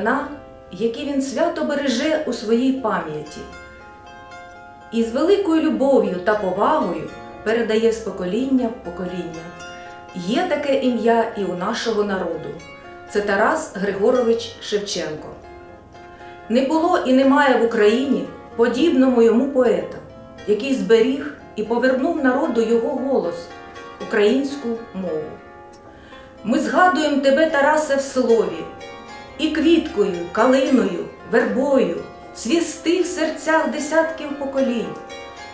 імена, які він свято береже у своїй пам'яті. І з великою любов'ю та повагою передає з покоління в покоління. Є таке ім'я і у нашого народу це Тарас Григорович Шевченко. Не було і немає в Україні подібному йому поета, який зберіг і повернув народу його голос, українську мову. Ми згадуємо тебе, Тарасе, в слові, і квіткою, калиною, вербою цвісти в серцях десятків поколінь.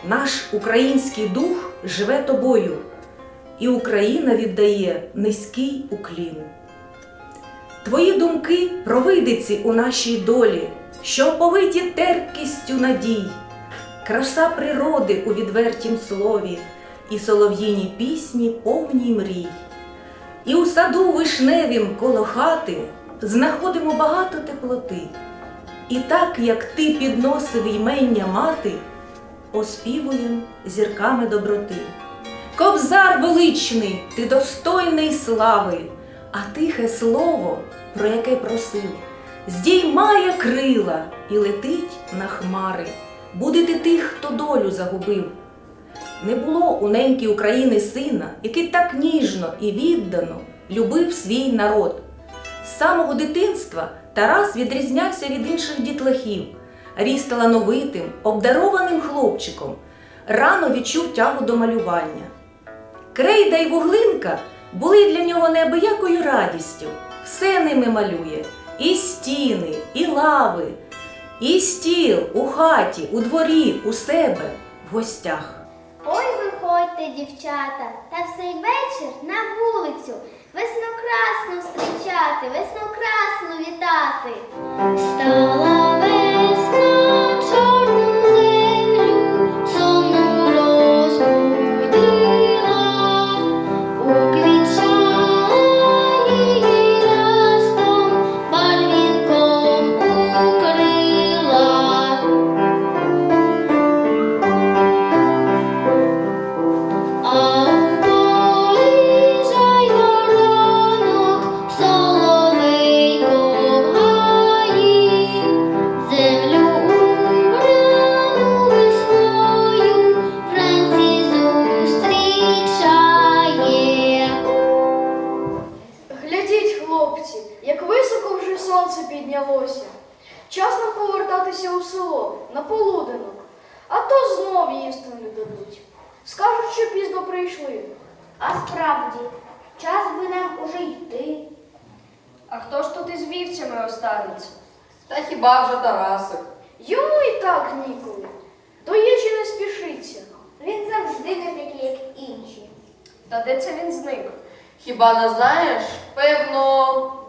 Наш український дух живе тобою, і Україна віддає низький уклін. Твої думки провидиці у нашій долі, що оповиті терпкістю надій, краса природи у відвертім слові, і солов'їні пісні повній мрій. І у саду вишневім коло хати знаходимо багато теплоти. І так, як ти підносив ймення мати, оспівуєм зірками доброти. Кобзар величний, ти достойний слави, а тихе слово, про яке просив, здіймає крила і летить на хмари, будити тих, хто долю загубив. Не було у неньки України сина, який так ніжно і віддано любив свій народ. З самого дитинства Тарас відрізнявся від інших дітлахів, ріс талановитим, обдарованим хлопчиком, рано відчув тягу до малювання. Крейда й вуглинка були для нього неабиякою радістю. Все ними малює і стіни, і лави, і стіл у хаті, у дворі, у себе, в гостях. Ой, виходьте, дівчата, та в цей вечір на вулицю весну красну зустрічати, весну красну вітати. Стала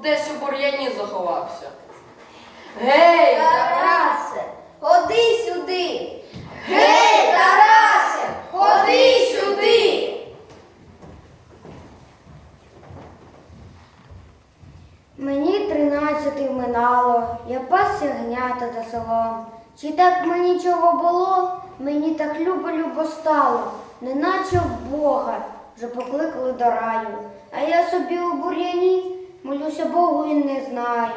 десь у бур'яні заховався. Гей! Тарасе, ходи сюди. Гей, Тарасе, ходи сюди. Мені тринадцяти минало, я пас ягнята за селом. Чи так мені чого було? Мені так любо-любо стало, неначе в Бога вже покликали до раю. А я собі у бур'яні молюся Богу і не знаю.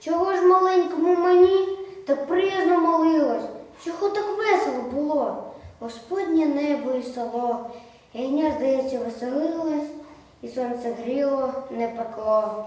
Чого ж маленькому мені так приязно молилось? Чого так весело було? Господнє небо і село. і здається, веселилась, і сонце гріло, не пекло.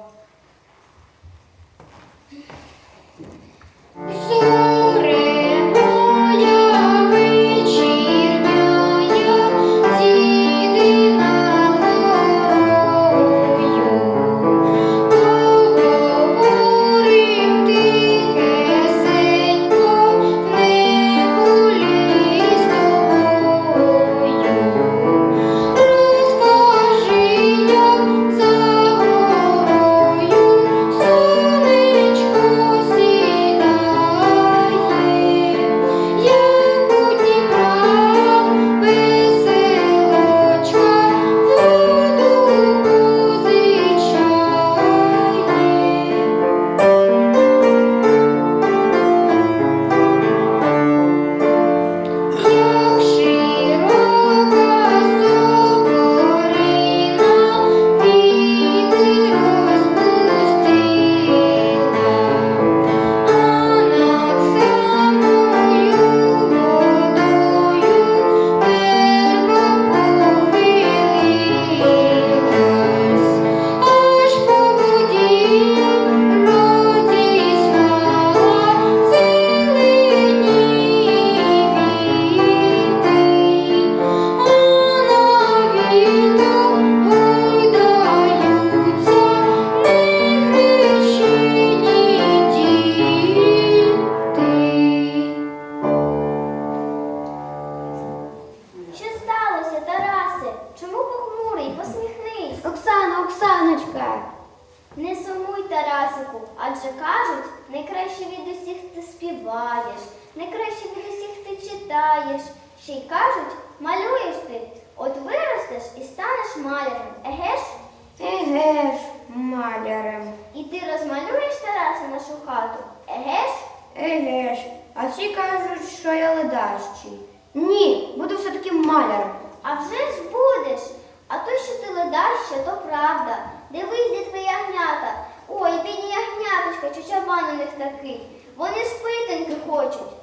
Еге ж. А всі кажуть, що я ледащий. Ні, буду все-таки малярем. А вже ж будеш. А то, що ти ледаща, то правда. Дивись, де твої ягнята. Ой, бідні ягняточка, чи чабан у них такий. Вони спитеньки хочуть.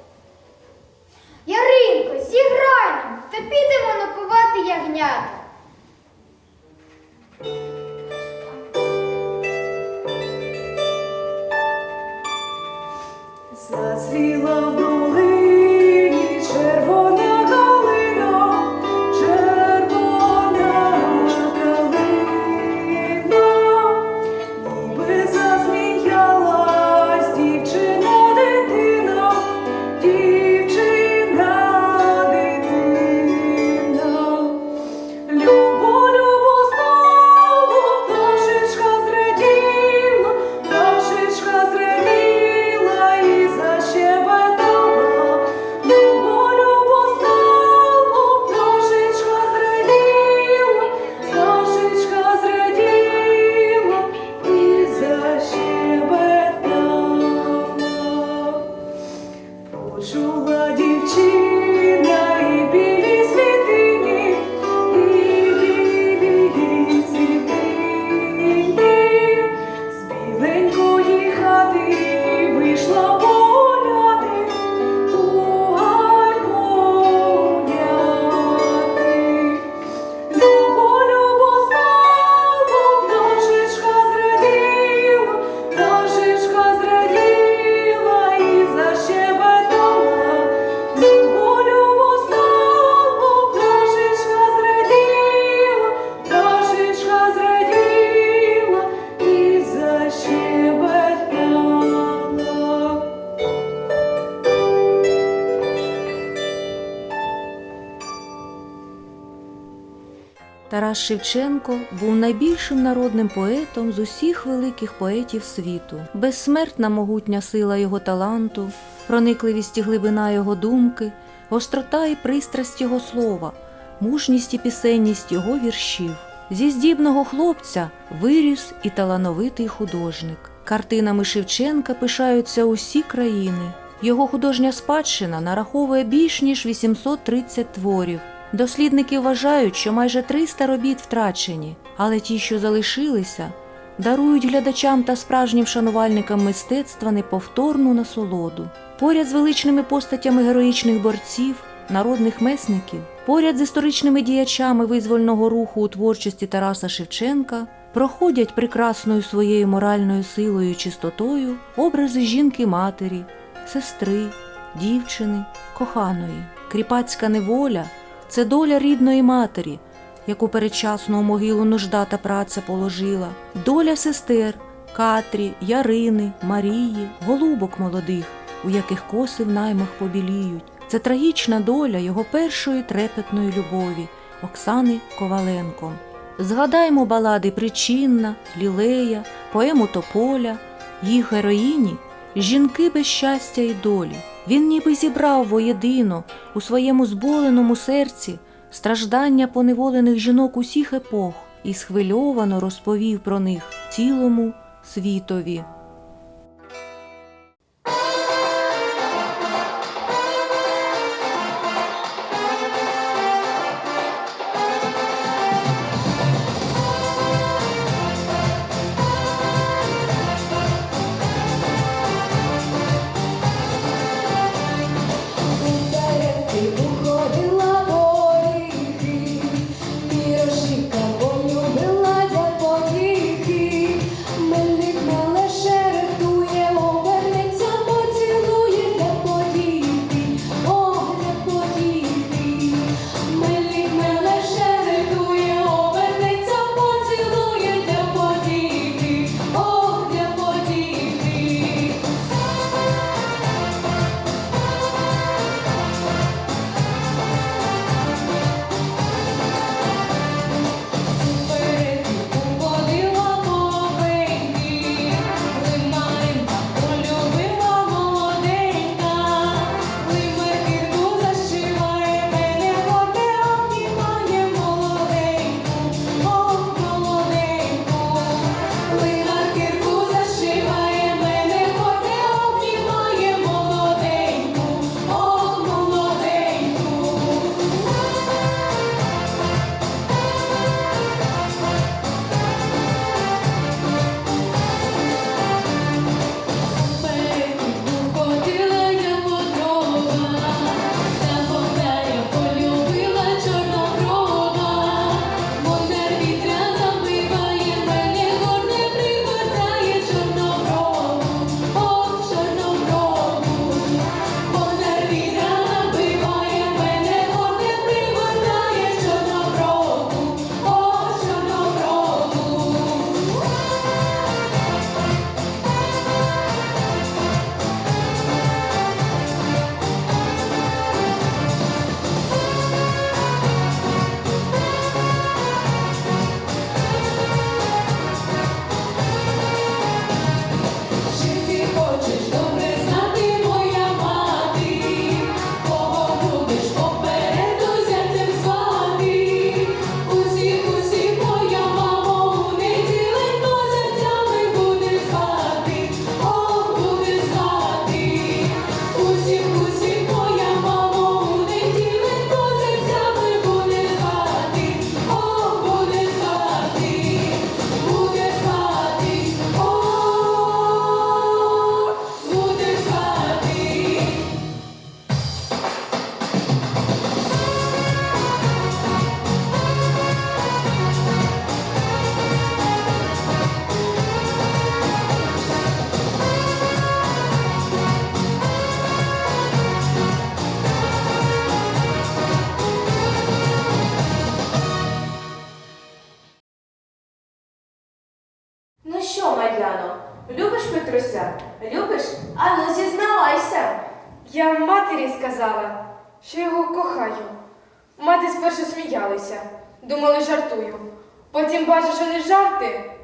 Яринко, зіграй нам, та підемо напувати ягнята. Зацвіла Тарас Шевченко був найбільшим народним поетом з усіх великих поетів світу. Безсмертна могутня сила його таланту, проникливість і глибина його думки, гострота і пристрасть його слова, мужність і пісенність його віршів. Зі здібного хлопця виріс і талановитий художник. Картинами Шевченка пишаються усі країни. Його художня спадщина нараховує більш ніж 830 творів. Дослідники вважають, що майже 300 робіт втрачені, але ті, що залишилися, дарують глядачам та справжнім шанувальникам мистецтва неповторну насолоду. Поряд з величними постатями героїчних борців, народних месників, поряд з історичними діячами визвольного руху у творчості Тараса Шевченка проходять прекрасною своєю моральною силою і чистотою образи жінки-матері, сестри, дівчини, коханої. Кріпацька неволя це доля рідної матері, яку передчасно у могилу нужда та праця положила, доля сестер Катрі, Ярини, Марії, голубок молодих, у яких коси в наймах побіліють. Це трагічна доля його першої трепетної любові Оксани Коваленко. Згадаймо балади Причинна, Лілея, поему Тополя, їх героїні жінки без щастя і долі. Він ніби зібрав воєдино у своєму зболеному серці страждання поневолених жінок усіх епох і схвильовано розповів про них цілому світові.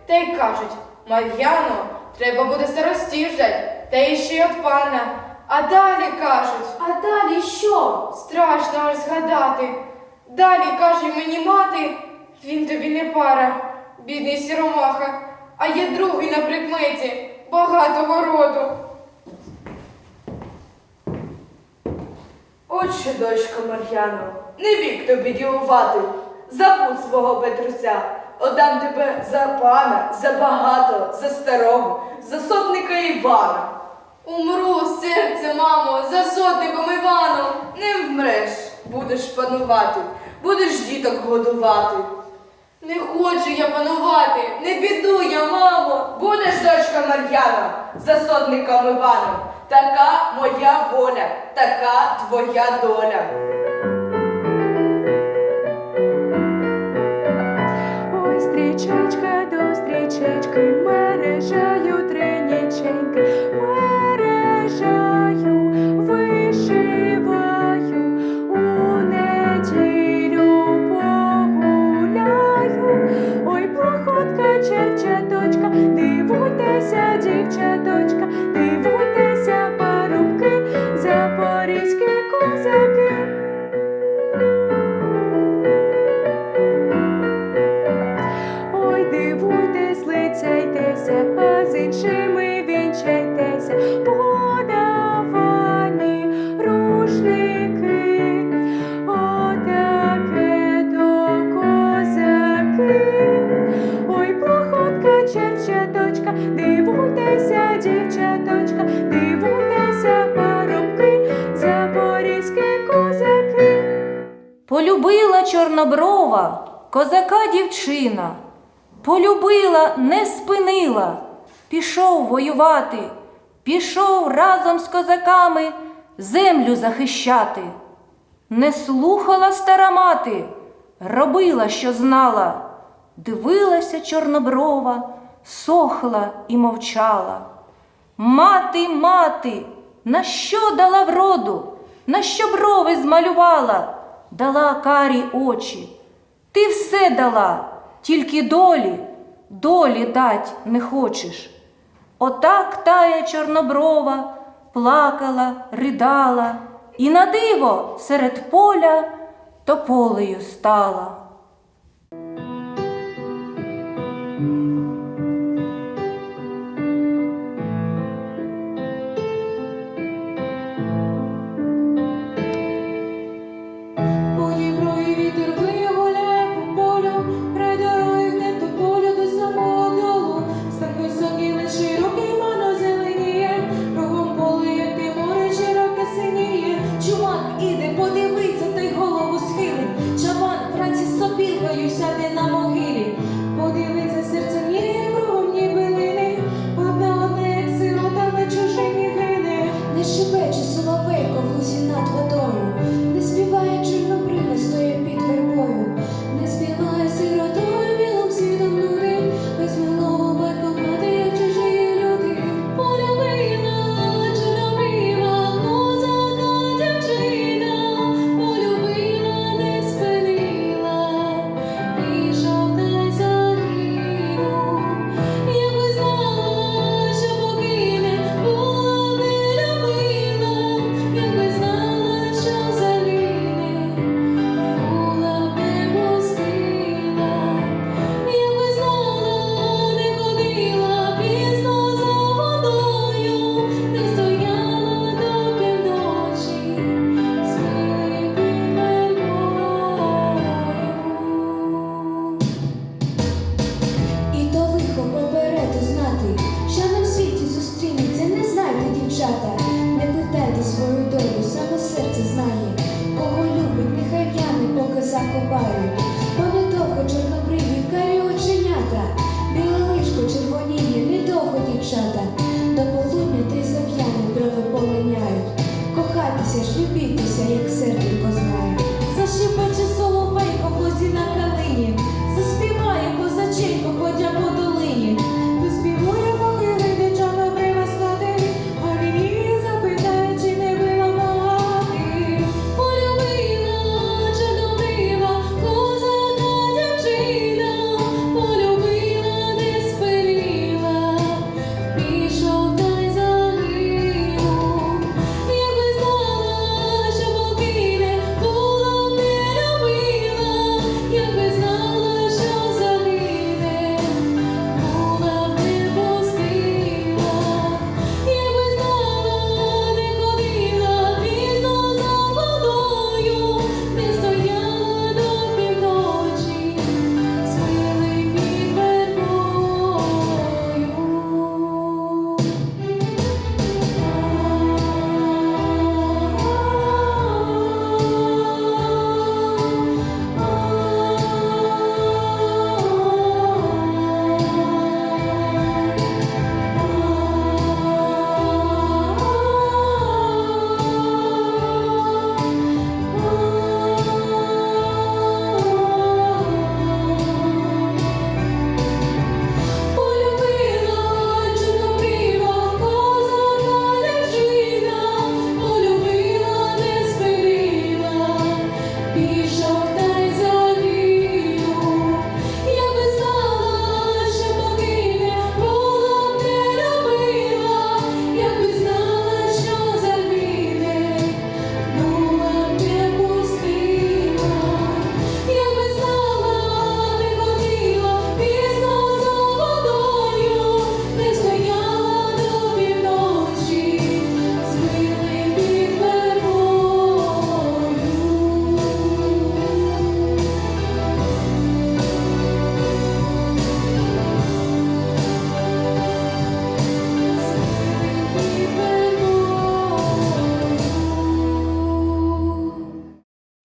Та й кажуть, Мар'яно, треба буде старостів ждать, та іще й от пана. А далі кажуть, А далі що? страшно аж згадати. Далі каже мені мати, він тобі не пара, бідний сіромаха, а є другий на прикметі, багатого роду. Отче, дочко Мар'яно, не вік тобі ділувати. Забудь свого Петруся, отдам тебе за пана, за багато, за старого, за сотника Івана. Умру з серця, мамо, за сотником Іваном. Не вмреш, будеш панувати, будеш діток годувати. Не хочу я панувати, не піду я, мамо. Будеш, дочка Мар'яна, за сотником Іваном. Така моя воля, така твоя доля. Стрічечка до стрічечки, мережаю триніченьки, мережаю, вишиваю, у неділю погуляю. Ой, плохотка, черчаточка, дивуйтеся, дівчаточка, чорноброва козака дівчина, полюбила, не спинила, пішов воювати, пішов разом з козаками землю захищати. Не слухала стара мати, робила, що знала, дивилася чорноброва, сохла і мовчала. Мати, мати, на що дала вроду, на що брови змалювала, дала карі очі. Ти все дала, тільки долі, долі дать не хочеш. Отак тая чорноброва плакала, ридала, і на диво серед поля тополею стала.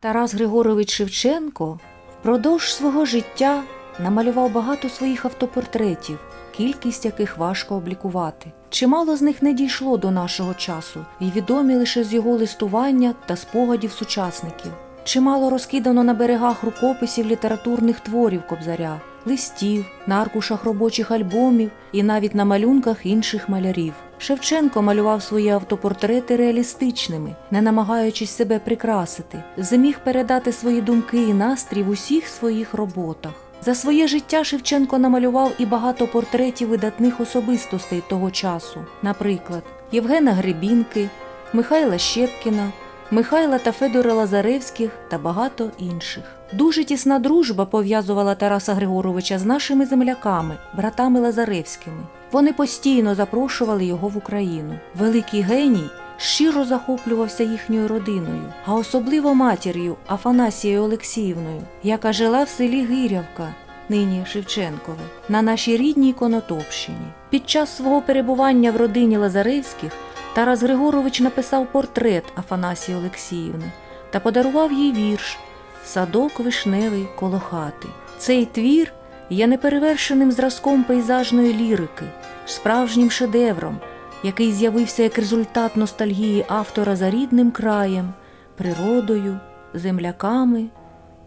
Тарас Григорович Шевченко впродовж свого життя намалював багато своїх автопортретів, кількість яких важко облікувати. Чимало з них не дійшло до нашого часу і відомі лише з його листування та спогадів сучасників. Чимало розкидано на берегах рукописів літературних творів Кобзаря, листів, на аркушах робочих альбомів і навіть на малюнках інших малярів. Шевченко малював свої автопортрети реалістичними, не намагаючись себе прикрасити, зміг передати свої думки і настрій в усіх своїх роботах. За своє життя Шевченко намалював і багато портретів видатних особистостей того часу, наприклад, Євгена Гребінки, Михайла Щепкіна, Михайла та Федора Лазаревських та багато інших. Дуже тісна дружба пов'язувала Тараса Григоровича з нашими земляками, братами Лазаревськими. Вони постійно запрошували його в Україну. Великий геній щиро захоплювався їхньою родиною, а особливо матір'ю Афанасією Олексіївною, яка жила в селі Гирявка, нині Шевченкове, на нашій рідній Конотопщині. Під час свого перебування в родині Лазаревських Тарас Григорович написав портрет Афанасії Олексіївни та подарував їй вірш Садок вишневий коло хати. Цей твір є неперевершеним зразком пейзажної лірики, справжнім шедевром, який з'явився як результат ностальгії автора за рідним краєм, природою, земляками,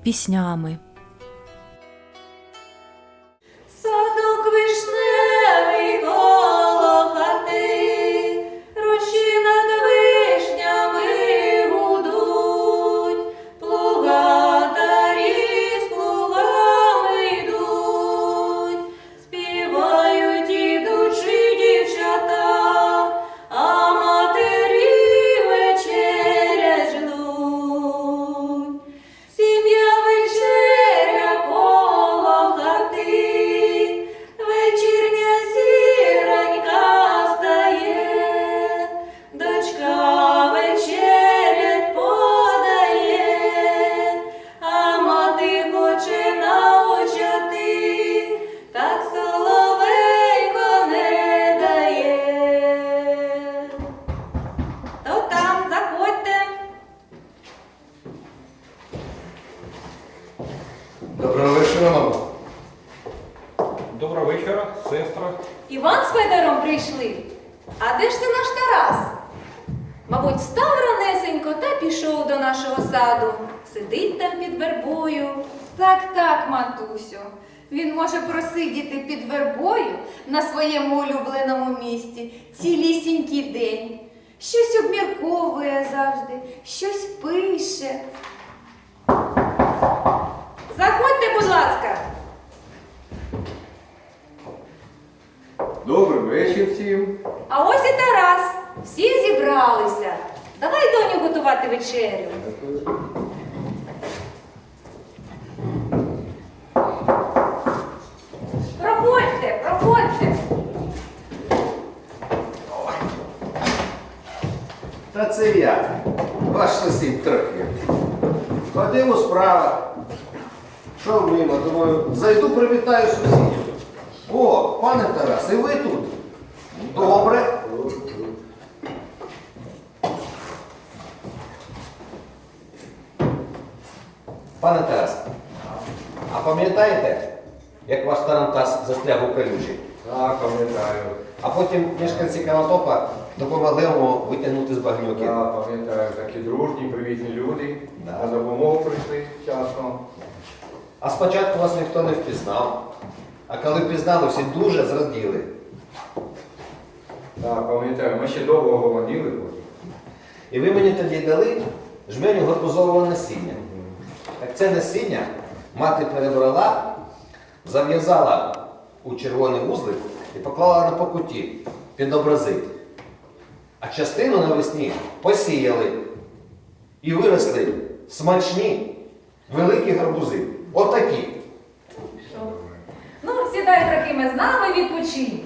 піснями. Нашого саду. Сидить там під вербою. Так, так, матусю. Він може просидіти під вербою на своєму улюбленому місці цілісінький день. Щось обмірковує завжди, щось пише. Заходьте, будь ласка. Добрий вечір всім. А ось і Тарас. Всі зібралися. Давай доню готувати вечерю. Проходьте, проходьте. Та це я, ваш сусід трохи. Ходив у справах. Що мимо, думаю, зайду привітаю сусідів. О, пане Тарас, і ви тут? Добре. Пане Тарас, а пам'ятаєте, як ваш тарантас застряг у калюжі? Так, пам'ятаю. А потім мешканці Канатопа допомогли йому витягнути з багнюки. Так, пам'ятаю, такі дружні, привітні люди. Да. На допомогу прийшли вчасно. А спочатку вас ніхто не впізнав. А коли впізнали, всі дуже зраділи. Так, пам'ятаю, ми ще довго говорили. І ви мені тоді дали жменю гарбузового насіння. Це насіння мати перебрала, зав'язала у червоний вузлик і поклала на покуті під образи. А частину навесні посіяли і виросли смачні, великі гарбузи. Отакі. Ну, сідай трохи з нами відпочинь.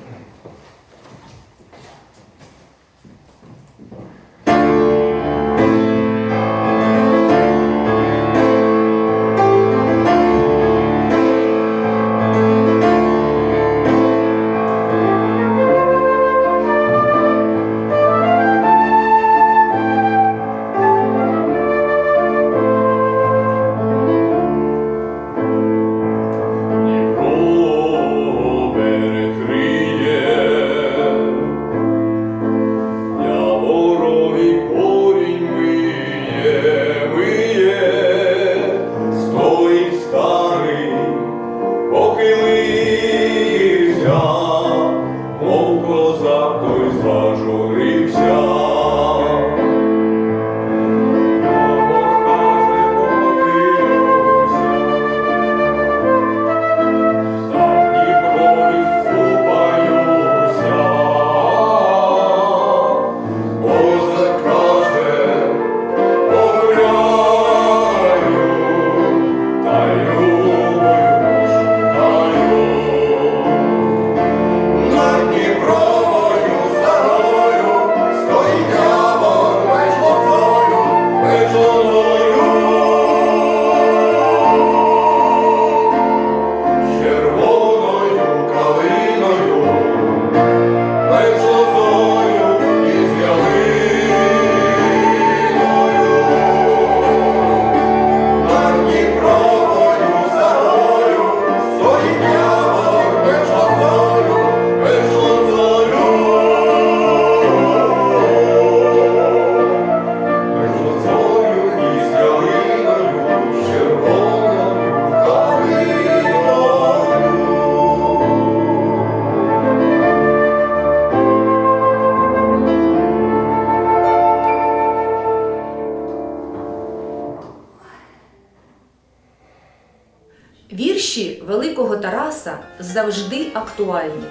Завжди актуальні.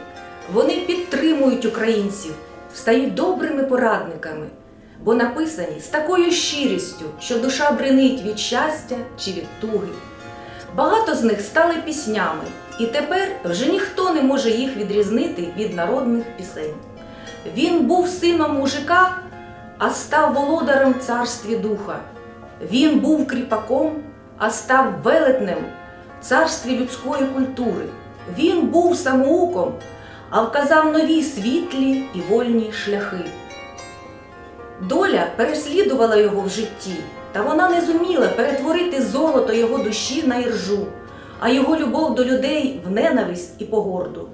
Вони підтримують українців, стають добрими порадниками, бо написані з такою щирістю, що душа бренить від щастя чи від туги. Багато з них стали піснями, і тепер вже ніхто не може їх відрізнити від народних пісень. Він був сином мужика, а став володарем царстві духа. Він був кріпаком, а став велетнем в царстві людської культури. Він був самоуком, а вказав нові світлі і вольні шляхи. Доля переслідувала його в житті, та вона не зуміла перетворити золото його душі на іржу, а його любов до людей в ненависть і погорду.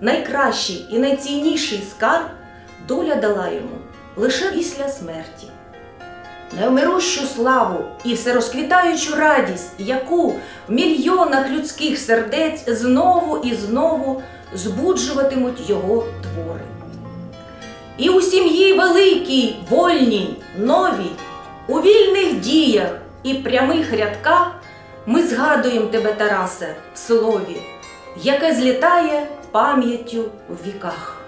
Найкращий і найцінніший скарб доля дала йому лише після смерті. Невмирущу славу і всерозквітаючу радість, яку в мільйонах людських сердець знову і знову збуджуватимуть його твори. І у сім'ї великій, вольній, новій, у вільних діях і прямих рядках ми згадуємо тебе, Тарасе, в слові, яке злітає пам'яттю в віках.